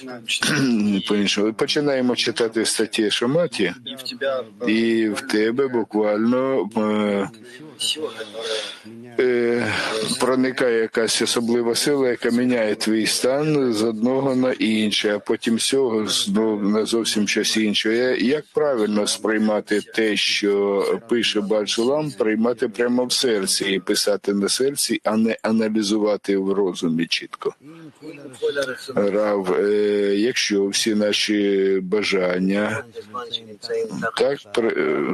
По-іншому починаємо читати статті Шаматі, і в тебе буквально е, е, проникає якась особлива сила, яка міняє твій стан з одного на інше, а потім всього знов на зовсім щось інше. Як правильно сприймати те, що пише Бальшулам, приймати прямо в серці і писати на серці, а не аналізувати в розумі чітко. Рав, е, якщо всі наші бажання так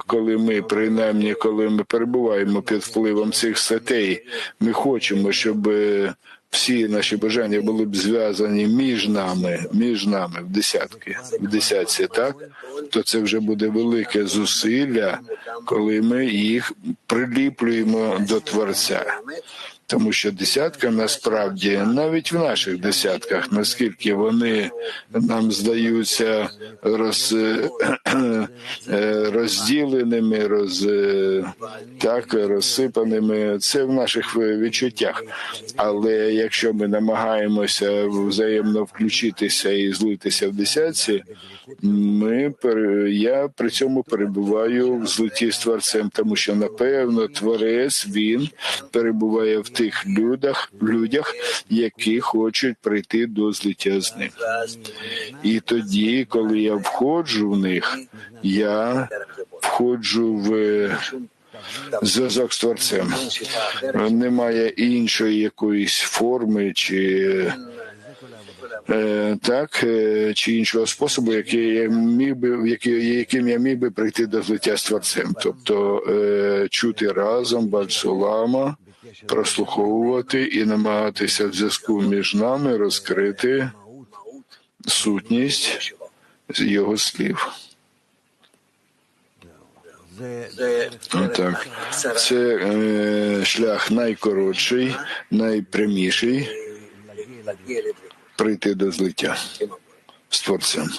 коли ми принаймні, коли ми перебуваємо під впливом цих статей, ми хочемо, щоб е, всі наші бажання були б зв'язані між нами, між нами в десятки, в десятці, так то це вже буде велике зусилля, коли ми їх приліплюємо до творця. Тому що десятка насправді навіть в наших десятках, наскільки вони нам здаються роз, е, розділеними, роз, е, так, розсипаними, це в наших відчуттях. Але якщо ми намагаємося взаємно включитися і злитися в десятці, ми я при цьому перебуваю в злиті з творцем, тому що напевно творець він перебуває в тих людях, людях, які хочуть прийти до злиття з ним. І тоді, коли я входжу в них, я входжу в е, зв'язок з творцем. Немає іншої якоїсь форми чи. Е, так, е, чи іншого способу, який я міг би, яким я міг би прийти до злиття з творцем, тобто чути разом Бальсулама, прослуховувати і намагатися в зв'язку між нами розкрити сутність його слів. Так, це е, шлях найкоротший, найпряміший прийти до злиття з творцем.